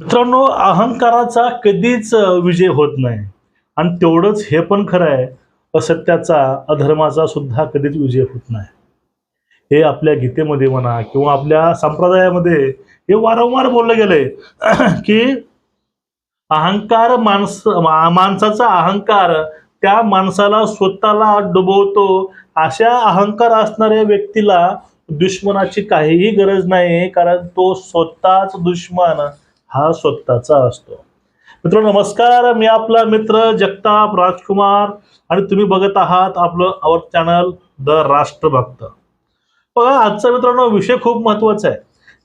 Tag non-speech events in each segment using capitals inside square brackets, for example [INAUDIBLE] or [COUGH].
मित्रांनो अहंकाराचा कधीच विजय होत नाही. आणि तेवढंच हे पण खरं आहे असत्याचा अधर्माचा सुद्धा कधीच विजय होत नाही. हे आपल्या गीतेमध्ये म्हणा किंवा आपल्या संप्रदायामध्ये हे वारंवार बोललं गेलंय [CLEARS THROAT] की अहंकार माणस माणसाचा अहंकार त्या माणसाला स्वतःला डुबवतो. अशा अहंकार असणाऱ्या व्यक्तीला दुश्मनाची काहीही गरज नाही कारण तो स्वतःच दुश्मन. हा स्वतःचा असतो. मित्र नमस्कार. मी आपला मित्र जगताप राजकुमार आणि तुम्ही बघत आहात आपलं आवर चॅनल द राष्ट्रभक्त. बघा आजचा मित्रांनो विषय खूप महत्त्वाचा आहे.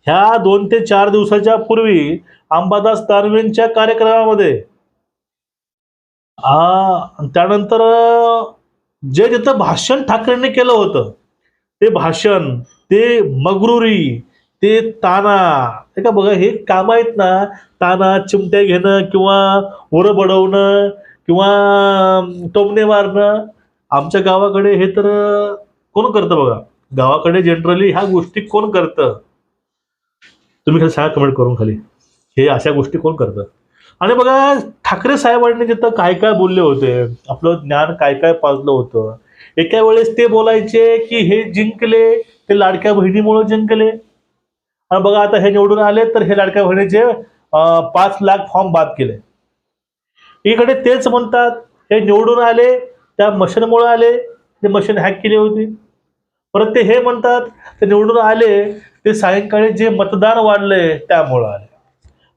ह्या दोन ते चार दिवसाच्या पूर्वी अंबादास दानवेंच्या कार्यक्रमामध्ये त्यानंतर जे तिथं भाषण ठाकरेंनी केलं होतं ते भाषण ते मगरुरी ते ताना हे का बघा हे काम आहेत ना ताना चिमट्या घेणं किंवा ओरं बडवणं किंवा टोमणे मारणं आमच्या गावाकडे हे तर कोण करतं बघा? गावाकडे जनरली ह्या गोष्टी कोण करतं? तुम्ही खाली सांगा कमेंट करून खाली. हे अशा गोष्टी कोण करतं? आणि बघा ठाकरे साहेबांनी तिथं काय काय बोलले होते आपलं ज्ञान काय काय पाजलं होतं एका वेळेस ते बोलायचे की हे जिंकले ते लाडक्या बहिणीमुळे जिंकले. आणि बघा आता हे निवडून आले तर हे लाडक्या बहिणीचे पाच लाख फॉर्म बाद केले. इकडे तेच म्हणतात हे निवडून आले त्या मशीनमुळे आले ते मशीन हॅक केली होती. परत ते हे म्हणतात ते निवडून आले ते सायंकाळी जे मतदान वाढले त्यामुळं आले.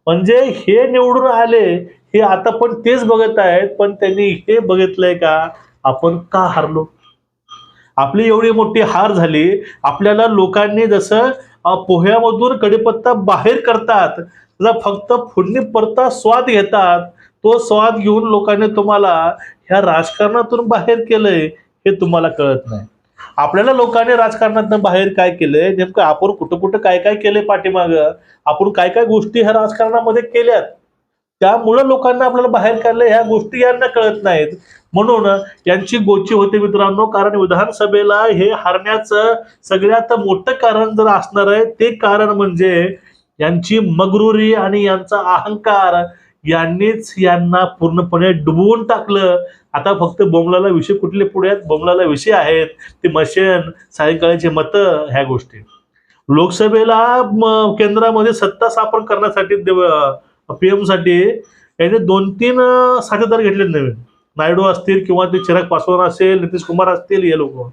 म्हणजे हे निवडून आले हे आता पण तेच बघत आहेत पण त्यांनी हे बघितलंय का आपण का हारलो? आपली एवढी मोठी हार झाली आपल्याला लोकांनी जसं पोह्यामधून कडीपत्ता बाहेर करतात. तसा फक्त फोडणी परता स्वाद घेतात. तो स्वाद घेऊन लोकांनी तुम्हाला ह्या राजकारणातून बाहेर केलंय हे तुम्हाला कळत नाही. आपल्याला लोकांनी राजकारणातून बाहेर काय केलंय? नेमकं आपण कुठं कुठं काय काय केलंय पाठीमागं? आपण काय काय गोष्टी ह्या राजकारणामध्ये केल्यात? त्यामुळं लोकांना आपल्याला बाहेर काढलं ह्या गोष्टी यांना कळत नाहीत. म्हणून यांची गोची होते मित्रांनो कारण विधानसभेला हे हारण्याचं सगळ्यात मोठं कारण जर असणार आहे ते कारण म्हणजे यांची मगरुरी आणि यांचा अहंकार यांनीच यांना पूर्णपणे डुबवून टाकलं. आता फक्त बोमलाला विषय कुठले पुढे आहेत? बोमलाला विषय आहेत. ते मशन सायंकाळचे मतं ह्या गोष्टी. लोकसभेला केंद्रामध्ये सत्ता स्थापन करण्यासाठी देव पी एमसाठी यांनी दोन तीन साथीदार घेतले नवीन. नायडू असतील किंवा ते चिराग पासवान असेल नितीश कुमार असतील हे लोक.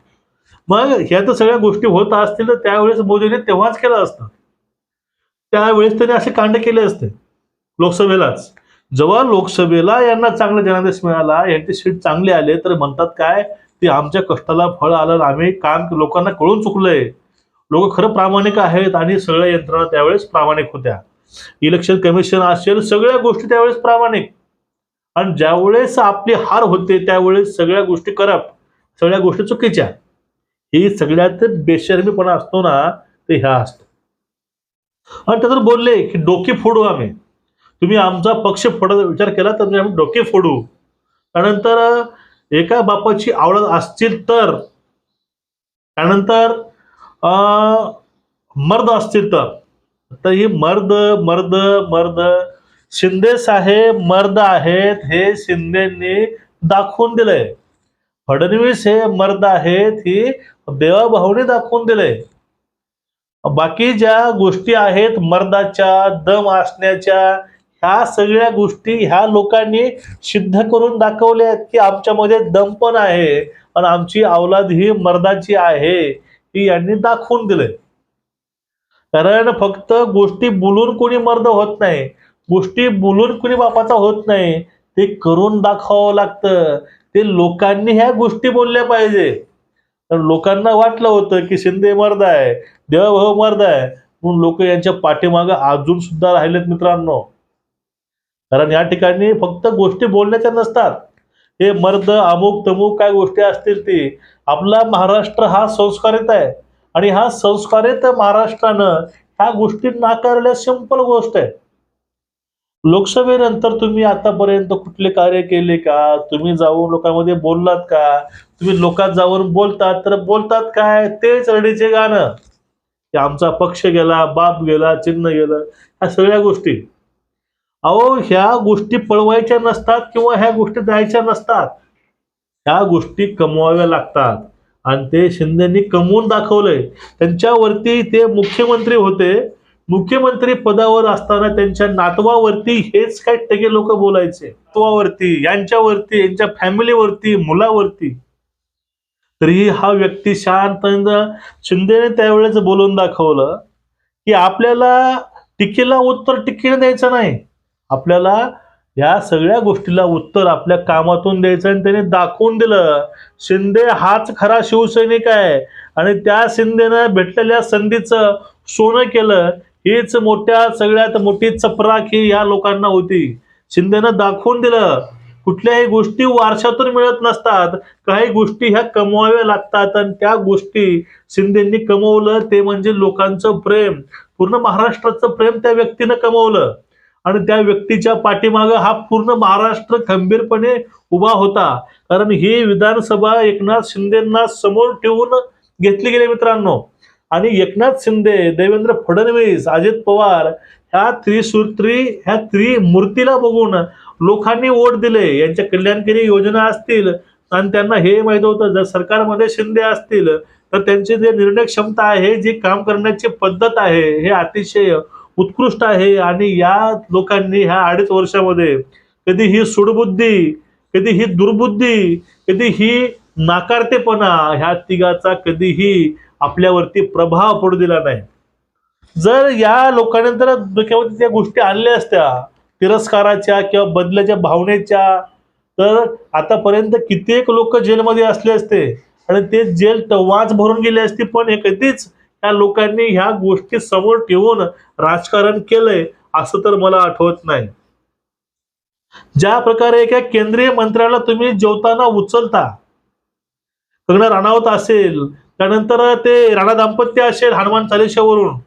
मग ह्या तर सगळ्या गोष्टी होत असतील तर त्यावेळेस मोदीने तेव्हाच केलं असतं. त्यावेळेस त्यांनी असे कांड केले असते. लोकसभेलाच. जेव्हा लोकसभेला यांना चांगला जनादेश मिळाला यांचे सीट चांगले आले तर म्हणतात काय? ते आमच्या कष्टाला फळ आलं आम्ही काम लोकांना कळून चुकलंय. लोक खरं प्रामाणिक आहेत आणि सगळ्या यंत्रणा त्यावेळेस प्रामाणिक होत्या. इलेक्शन कमिशन असेल सगळ्या गोष्टी त्यावेळेस प्रामाणिक. आणि ज्यावेळेस आपली हार होते त्यावेळेस सगळ्या गोष्टी करप सगळ्या गोष्टी चुकीच्या. ही सगळ्यात बेशर्मीपणा असतो ना ते ह्या असतो. आणि त्यातून बोलले की डोके फोडू आम्ही. तुम्ही आमचा पक्ष फोडायचा विचार केला तर आम्ही डोके फोडू. त्यानंतर एका बापाची आवडत असतील तर त्यानंतर अं, मर्द असतील तर तर ही मर्द मर्द मर्द. शिंदे साहेब मर्द आहेत हे शिंदेनी दाखवून दिलंय. फडणवीस हे मर्द आहेत ही देवाभाऊने दाखवून दिलंय. बाकी ज्या गोष्टी आहेत मर्दाच्या दम असण्याच्या ह्या सगळ्या गोष्टी ह्या लोकांनी सिद्ध करून दाखवल्या आहेत की आमच्यामध्ये दम पण आहे आणि आमची अवलाद ही मर्दाची आहे ही यांनी दाखवून दिलंय. कारण फक्त गोष्टी बोलून कोणी मर्द होत नाही. गोष्टी बोलून कोणी बापाचा होत नाही. ते करून दाखवावं लागतं. ते लोकांनी ह्या गोष्टी बोलल्या पाहिजे. तर लोकांना वाटलं होतं की शिंदे मर्द आहे देवभाऊ मर्द आहे. म्हणून लोक यांच्या पाठीमागं अजून सुद्धा राहिलेत मित्रांनो. कारण या ठिकाणी फक्त गोष्टी बोलण्याच्या नसतात. हे मर्द अमुक तमुक काय गोष्टी असतील ती. आपला महाराष्ट्र हा संस्कारित आहे. आणि हा संस्कारित महाराष्ट्रानं ह्या गोष्टी नाकारल्या सिंपल गोष्ट आहे. लोकसभेनंतर तुम्ही आतापर्यंत कुठले कार्य केले का? तुम्ही जाऊन लोकांमध्ये बोललात का? तुम्ही लोकात जाऊन बोलतात तर बोलतात काय? तेच रडीचे गाणं. की आमचा पक्ष गेला बाप गेला चिन्ह गेलं ह्या सगळ्या गोष्टी. अहो ह्या गोष्टी पळवायच्या नसतात किंवा ह्या गोष्टी द्यायच्या नसतात. ह्या गोष्टी कमवाव्या लागतात. आणि ते शिंदेनी कमवून दाखवलंय. त्यांच्यावरती ते मुख्यमंत्री होते. मुख्यमंत्री पदावर असताना त्यांच्या नातवावरती हेच काय टगे लोक बोलायचे. नातवावरती यांच्यावरती यांच्या फॅमिलीवरती मुलावरती. तरीही हा व्यक्ती शांत शिंदेने त्यावेळेस बोलून दाखवलं की आपल्याला टीकेला उत्तर टीकेने द्यायचं नाही. आपल्याला या सगळ्या गोष्टीला उत्तर आपल्या कामातून द्यायचं आणि त्याने दाखवून दिलं. शिंदे हाच खरा शिवसैनिक आहे. आणि त्या शिंदेनं भेटलेल्या संधीचं सोनं केलं हीच मोठ्या सगळ्यात मोठी चपराखी या लोकांना होती. शिंदेनं दाखवून दिलं. कुठल्याही गोष्टी वारशातून मिळत नसतात. काही गोष्टी ह्या कमवाव्या लागतात आणि त्या गोष्टी शिंदेंनी कमवलं ते म्हणजे लोकांचं प्रेम. पूर्ण महाराष्ट्राचं प्रेम त्या व्यक्तीनं कमवलं. आणि त्या व्यक्तीच्या पाठीमागं हा पूर्ण महाराष्ट्र खंबीरपणे उभा होता. कारण ही विधानसभा एकनाथ शिंदेना समोर ठेवून घेतली गेली मित्रांनो. आणि एकनाथ शिंदे देवेंद्र फडणवीस अजित पवार ह्या त्रिसूत्री ह्या त्रिमूर्तीला बघून लोकांनी वोट दिले. यांच्या कल्याणकारी योजना असतील आणि त्यांना हे माहीत होतं. जर सरकारमध्ये शिंदे असतील तर त्यांची जे निर्णय क्षमता आहे जी काम करण्याची पद्धत आहे हे अतिशय उत्कृष्ट आहे आणि या लोकांनी ह्या अडीच वर्षामध्ये कधी ही सुडबुद्धी कधी ही दुर्बुद्धी कधी ही नाकारतेपणा ह्या तिघाचा कधीही आपल्यावरती प्रभाव पडू दिला नाही. जर या लोकांनी जर डोक्यावरती त्या गोष्टी आणल्या असत्या तिरस्काराच्या किंवा बदल्याच्या भावनेच्या तर आतापर्यंत कित्येक लोक जेलमध्ये असले असते. आणि ते जेल वाच भरून गेले असते पण हे कधीच त्या लोकांनी ह्या गोष्टी समोर ठेवून राजकारण केलंय असं तर मला आठवत नाही. ज्या प्रकारे एका केंद्रीय मंत्र्याला तुम्ही जेवताना उचलता कंगना राणावत असेल त्यानंतर ते राणा दाम्पत्य असेल हनुमान चालिशावरून.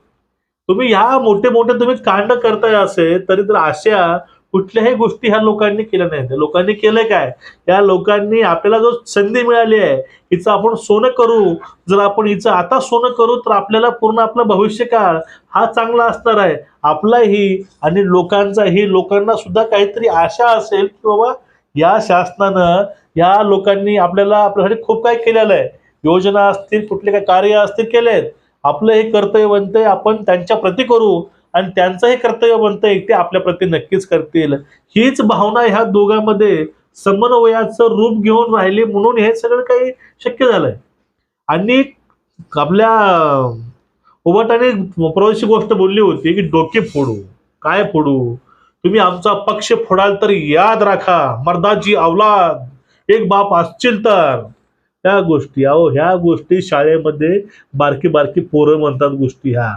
तुम्ही ह्या मोठे मोठे तुम्ही कांड करताय असेल तरी तर अशा कुठल्याही गोष्टी ह्या लोकांनी केल्या नाहीत. लोकांनी केलंय काय? या लोकांनी आपल्याला जो संधी मिळाली आहे हिचं आपण सोनं करू. जर आपण हिचं आता सोनं करू तर आपल्याला पूर्ण आपला भविष्यकाळ हा चांगला असणार आहे. आपलाही आणि लोकांचाही लोकांना सुद्धा काहीतरी आशा असेल की बाबा या शासनानं या लोकांनी आपल्याला आपल्यासाठी खूप काही केलेलं आहे. योजना असतील कुठले काय कार्य असतील केलेत. आपलं हे कर्तव्य बनतंय आपण त्यांच्या प्रती करू. आणि त्यांचं हे कर्तव्य बनतंय ते आपल्या प्रती नक्कीच करतील. हीच भावना ह्या दोघांमध्ये समन्वयाचं रूप घेऊन राहिली म्हणून हे सगळं काही शक्य झालंय. आणि आपल्या उभटाने परवाची गोष्ट बोलली होती की डोके फोडू. काय फोडू? तुम्ही आमचा पक्ष फोडाल तर याद राखा मर्दाची अवलाद एक बाप असतील तर. त्या गोष्टी अहो ह्या गोष्टी शाळेमध्ये बारकी बारकी पोरं म्हणतात गोष्टी ह्या.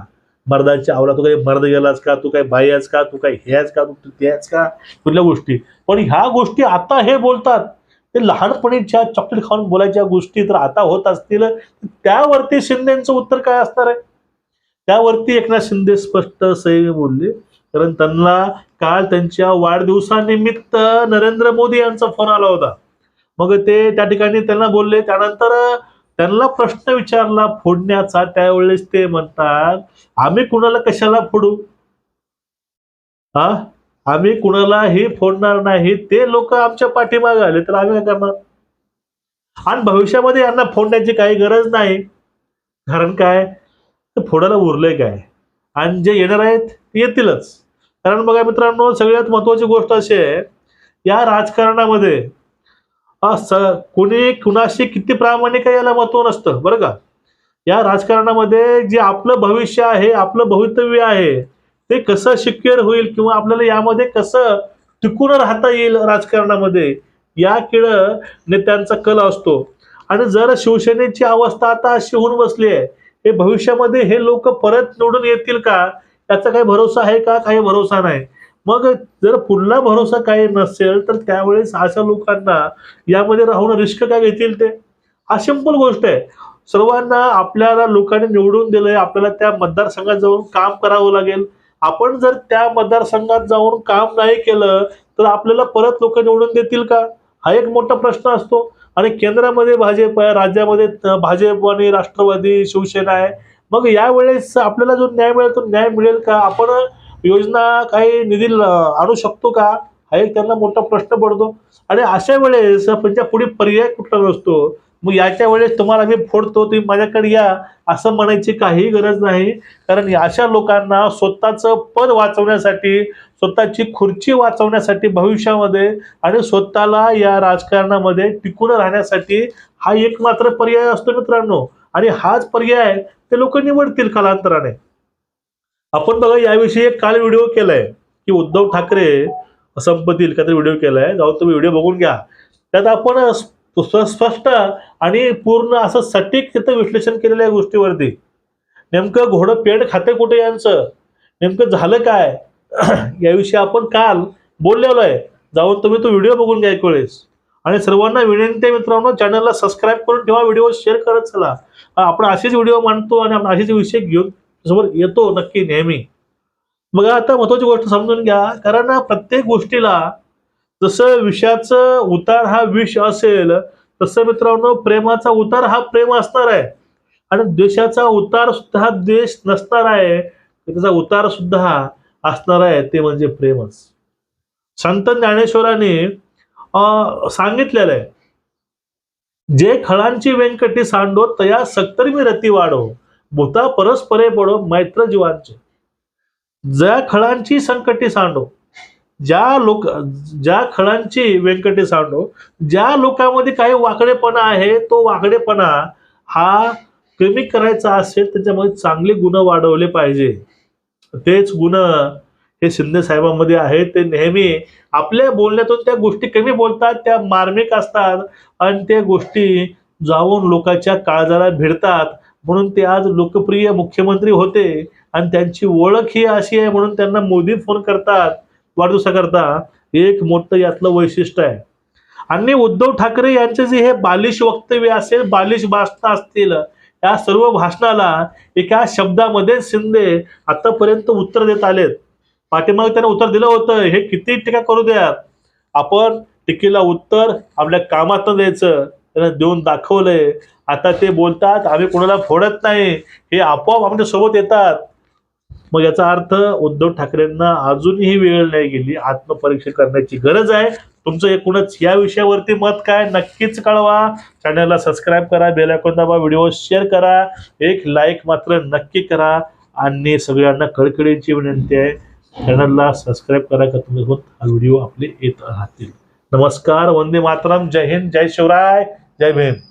मर्दाची आवला तू काही मर्द गेलास का? तू काही बाई आहेस का? तू काही हे आहेस का? तू ते आहेस का? कुठल्या गोष्टी? पण ह्या गोष्टी आता हे बोलतात. ते लहानपणी ज्या चॉकलेट खाऊन बोलायच्या गोष्टी तर आता होत असतील. त्यावरती शिंदेचं उत्तर काय असणार आहे? त्यावरती एकनाथ शिंदे स्पष्ट सही बोलले. कारण त्यांना काल त्यांच्या वाढदिवसानिमित्त नरेंद्र मोदी यांचा फोन आला होता. मग ते त्या ठिकाणी त्यांना बोलले. त्यानंतर त्यांना प्रश्न विचारला फोडण्याचा त्यावेळेस ते म्हणतात आम्ही कुणाला कशाला फोडू? हा? आम्ही कुणाला हे फोडणार नाही. ते लोक आमच्या पाठीमागे आले तर आम्ही काय करणार? आणि भविष्यामध्ये यांना फोडण्याची काही गरज नाही. कारण काय? तर फोडायला उरलंय काय? आणि जे येणार आहेत ते येतीलच. कारण बघा मित्रांनो सगळ्यात महत्वाची गोष्ट अशी आहे या राजकारणामध्ये कुणी कुणाशी किती प्रामाणिक आहे याला महत्त्व नसतं बरं का? या राजकारणामध्ये जे आपलं भविष्य आहे आपलं भवितव्य आहे ते कसं सिक्युअर होईल किंवा आपल्याला यामध्ये कसं टिकून राहता येईल राजकारणामध्ये या किड नेत्यांचा कल असतो. आणि जर शिवसेनेची अवस्था आता अशी होऊन बसली आहे हे भविष्यामध्ये हे लोक परत निवडून येतील का? याचा काही भरोसा आहे का? काही भरोसा नाही. मग जर पुन्हा भरोसा काही नसेल तर त्यावेळेस अशा लोकांना यामध्ये राहून रिस्क काय घेतील ते? हा सिंपल गोष्ट आहे. सर्वांना आपल्याला लोकांनी निवडून दिलंय आपल्याला त्या मतदारसंघात जाऊन काम करावं लागेल. आपण जर त्या मतदारसंघात जाऊन काम नाही केलं तर आपल्याला परत लोक निवडून देतील का? हा एक मोठा प्रश्न असतो. आणि केंद्रामध्ये भाजप आहे राज्यामध्ये भाजप आणि राष्ट्रवादी शिवसेना आहे. मग यावेळेस आपल्याला जो न्याय मिळेल तो न्याय मिळेल का? आपण योजना काही निधी आणू शकतो का? हा एक त्यांना मोठा प्रश्न पडतो. आणि अशा वेळेस त्यांच्या पुढे पर्याय कुठला नसतो. मग याच्या वेळेस तुम्हाला मी फोडतो तुम्ही माझ्याकडे या असं म्हणायची काही गरज नाही. कारण अशा लोकांना स्वतःचं पद वाचवण्यासाठी स्वतःची खुर्ची वाचवण्यासाठी भविष्यामध्ये आणि स्वतःला या राजकारणामध्ये टिकून राहण्यासाठी हा एक मात्र पर्याय असतो मित्रांनो. आणि हाच पर्याय ते लोक निवडतील कालांतराने. आपण बघा याविषयी एक काल व्हिडिओ केलाय की उद्धव ठाकरे संपतील काहीतरी व्हिडिओ केलाय. जाऊ तुम्ही व्हिडिओ बघून घ्या. त्यात आपण स्पष्ट आणि पूर्ण असं सटीक तिथं विश्लेषण केलेलं आहे गोष्टीवरती. नेमकं घोडं पेड खाते कुठे यांचं? नेमकं झालं काय? [CLEARS THROAT] याविषयी आपण काल बोललेलो आहे. जाऊन तुम्ही तो व्हिडिओ बघून घ्या एक वेळेस. आणि सर्वांना विनंती आहे मित्रांनो चॅनलला सबस्क्राईब करून ठेवा व्हिडिओ शेअर करत चला. आपण असेच व्हिडिओ मांडतो आणि आपण असेच विषय घेऊन समोर येतो नक्की नेहमी. मग आता महत्वाची गोष्ट समजून घ्या कारण प्रत्येक गोष्टीला जसं विषाचं उतार हा विष असेल तसं मित्रांनो प्रेमाचा उतार हा प्रेम असणार आहे. आणि द्वेषाचा उतार सुद्धा हा द्वेष नसणार आहे. त्याचा उतार सुद्धा हा असणार आहे ते म्हणजे प्रेमच. संत ज्ञानेश्वराने सांगितलेलं आहे जे खळांची व्यंकटी सांडो तया सक्तर मी रती वाढो. भूता परस्परे पडो मैत्र जीवांचे. ज्या खळांची संकटी सांडो ज्या लोक ज्या खळांची व्यंकटी सांडो ज्या लोकांमध्ये काही वाकडेपणा आहे तो वाकडेपणा हा कमी करायचा असेल त्याच्यामध्ये चांगले गुण वाढवले पाहिजे. तेच गुण हे शिंदे साहेबांमध्ये आहेत. ते नेहमी आपल्या बोलण्यातून त्या गोष्टी कमी बोलतात त्या मार्मिक असतात आणि त्या गोष्टी जाऊन लोकांच्या काळजाला भिडतात. म्हणून ते आज लोकप्रिय मुख्यमंत्री होते आणि त्यांची ओळख ही अशी आहे म्हणून त्यांना मोदी फोन करतात वाढदिवसाकरता एक मोठं यातलं वैशिष्ट्य आहे. आणि उद्धव ठाकरे यांचे जे हे बालिश वक्तव्य असेल बालिश भाषणं असतील या सर्व भाषणाला एका शब्दामध्ये शिंदे आतापर्यंत उत्तर देत आलेत. पाठीमागे त्यांना उत्तर दिलं होतं हे किती टीका करू द्यात आपण टीकेला उत्तर आपल्या कामात द्यायचं. त्यांना देऊन दाखवलंय. आता ते बोलतात आम्ही कोणाला फोडत नाही. हे आपोआप आमच्यासोबत येतात. मग याचा अर्थ उद्धव ठाकरेंना अजूनही वेळ नाही गेली. आत्मपरीक्षा करण्याची गरज आहे. तुमचं एकूणच या विषयावरती मत काय नक्कीच कळवा. चॅनलला सबस्क्राईब करा बेल आयकॉन दाबा व्हिडिओ शेअर करा. एक लाईक मात्र नक्की करा. आणि सगळ्यांना कळकळीची विनंती आहे चॅनलला सबस्क्राईब करा का तुम्ही होत हा व्हिडिओ आपले येत राहतील. नमस्कार वंदे मातरम. जय हिंद जय शिवराय. जय भीम.